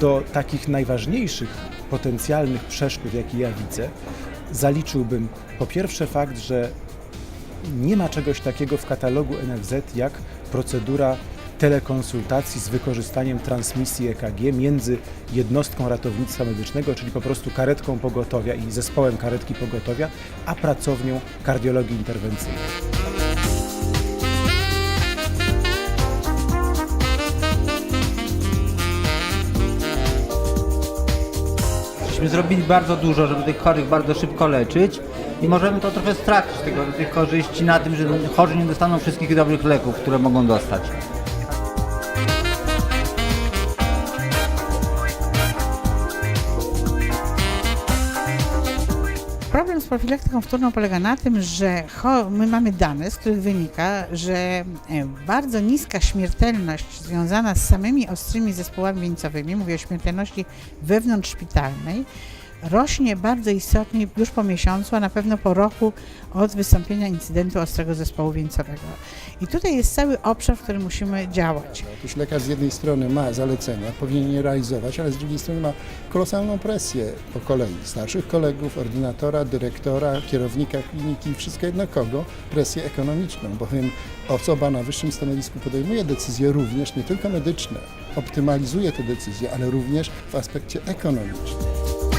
do takich najważniejszych potencjalnych przeszkód, jakie ja widzę, zaliczyłbym po pierwsze fakt, że nie ma czegoś takiego w katalogu NFZ jak procedura telekonsultacji z wykorzystaniem transmisji EKG między jednostką ratownictwa medycznego, czyli po prostu karetką pogotowia i zespołem karetki pogotowia, a pracownią kardiologii interwencyjnej. Myśmy zrobili bardzo dużo, żeby tych chorych bardzo szybko leczyć i możemy to trochę stracić tego, tych korzyści na tym, że chorzy nie dostaną wszystkich dobrych leków, które mogą dostać. Problem z profilaktyką wtórną polega na tym, że my mamy dane, z których wynika, że e, bardzo niska śmiertelność związana z samymi ostrymi zespołami wieńcowymi, mówię o śmiertelności wewnątrzszpitalnej, rośnie bardzo istotnie już po miesiącu, a na pewno po roku od wystąpienia incydentu ostrego zespołu wieńcowego. I tutaj jest cały obszar, w którym musimy działać. Otóż lekarz z jednej strony ma zalecenia, powinien je realizować, ale z drugiej strony ma kolosalną presję po kolei. Starszych kolegów, ordynatora, dyrektora, kierownika kliniki, wszystko jedno kogo, presję ekonomiczną, bowiem osoba na wyższym stanowisku podejmuje decyzje również nie tylko medyczne, optymalizuje te decyzje, ale również w aspekcie ekonomicznym.